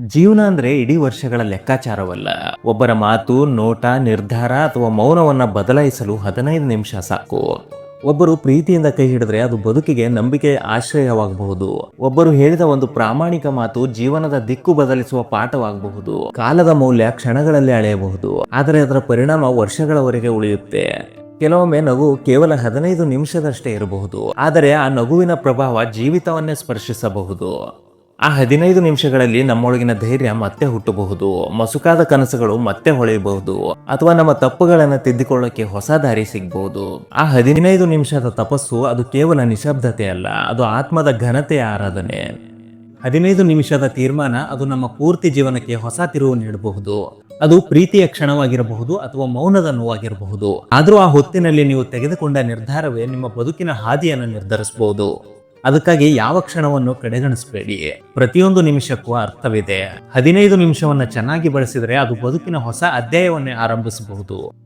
ಜೀವನ ಅಂದ್ರೆ ಇಡೀ ವರ್ಷಗಳ ಲೆಕ್ಕಾಚಾರವಲ್ಲ. ಒಬ್ಬರ ಮಾತು, ನೋಟ, ನಿರ್ಧಾರ ಅಥವಾ ಮೌನವನ್ನ ಬದಲಾಯಿಸಲು ಹದಿನೈದು ನಿಮಿಷ ಸಾಕು. ಒಬ್ಬರು ಪ್ರೀತಿಯಿಂದ ಕೈ ಹಿಡಿದ್ರೆ ಅದು ಬದುಕಿಗೆ ನಂಬಿಕೆ ಆಶ್ರಯವಾಗಬಹುದು. ಒಬ್ಬರು ಹೇಳಿದ ಒಂದು ಪ್ರಾಮಾಣಿಕ ಮಾತು ಜೀವನದ ದಿಕ್ಕು ಬದಲಿಸುವ ಪಾಠವಾಗಬಹುದು. ಕಾಲದ ಮೌಲ್ಯ ಕ್ಷಣಗಳಲ್ಲಿ ಅಳೆಯಬಹುದು. ಆದರೆ ಅದರ ಪರಿಣಾಮ ವರ್ಷಗಳವರೆಗೆ ಉಳಿಯುತ್ತೆ. ಕೆಲವೊಮ್ಮೆ ನಗು ಕೇವಲ ಹದಿನೈದು ನಿಮಿಷದಷ್ಟೇ ಇರಬಹುದು. ಆದರೆ ಆ ನಗುವಿನ ಪ್ರಭಾವ ಜೀವಿತವನ್ನೇ ಸ್ಪರ್ಶಿಸಬಹುದು. ಆ ಹದಿನೈದು ನಿಮಿಷಗಳಲ್ಲಿ ನಮ್ಮೊಳಗಿನ ಧೈರ್ಯ ಮತ್ತೆ ಹುಟ್ಟಬಹುದು. ಮಸುಕಾದ ಕನಸುಗಳು ಮತ್ತೆ ಹೊಳೆಯಬಹುದು. ಅಥವಾ ನಮ್ಮ ತಪ್ಪುಗಳನ್ನು ತಿದ್ದಿಕೊಳ್ಳಕ್ಕೆ ಹೊಸ ದಾರಿ ಸಿಗಬಹುದು. ಆ ಹದಿನೈದು ನಿಮಿಷದ ತಪಸ್ಸು ಅದು ಕೇವಲ ನಿಶಬ್ದತೆ ಅಲ್ಲ, ಅದು ಆತ್ಮದ ಘನತೆಯ ಆರಾಧನೆ. ಹದಿನೈದು ನಿಮಿಷದ ತೀರ್ಮಾನ ಅದು ನಮ್ಮ ಪೂರ್ತಿ ಜೀವನಕ್ಕೆ ಹೊಸ ತಿರುವು ನೀಡಬಹುದು. ಅದು ಪ್ರೀತಿಯ ಕ್ಷಣವಾಗಿರಬಹುದು ಅಥವಾ ಮೌನದ ನೋವಾಗಿರಬಹುದು. ಆದರೂ ಆ ಹೊತ್ತಿನಲ್ಲಿ ನೀವು ತೆಗೆದುಕೊಂಡ ನಿರ್ಧಾರವೇ ನಿಮ್ಮ ಬದುಕಿನ ಹಾದಿಯನ್ನು ನಿರ್ಧರಿಸಬಹುದು. ಅದಕ್ಕಾಗಿ ಯಾವ ಕ್ಷಣವನ್ನು ಕಡೆಗಣಿಸಬೇಡಿ. ಪ್ರತಿಯೊಂದು ನಿಮಿಷಕ್ಕೂ ಅರ್ಥವಿದೆ. ಹದಿನೈದು ನಿಮಿಷವನ್ನು ಚೆನ್ನಾಗಿ ಬಳಸಿದರೆ ಅದು ಬದುಕಿನ ಹೊಸ ಅಧ್ಯಾಯವನ್ನೇ ಆರಂಭಿಸಬಹುದು.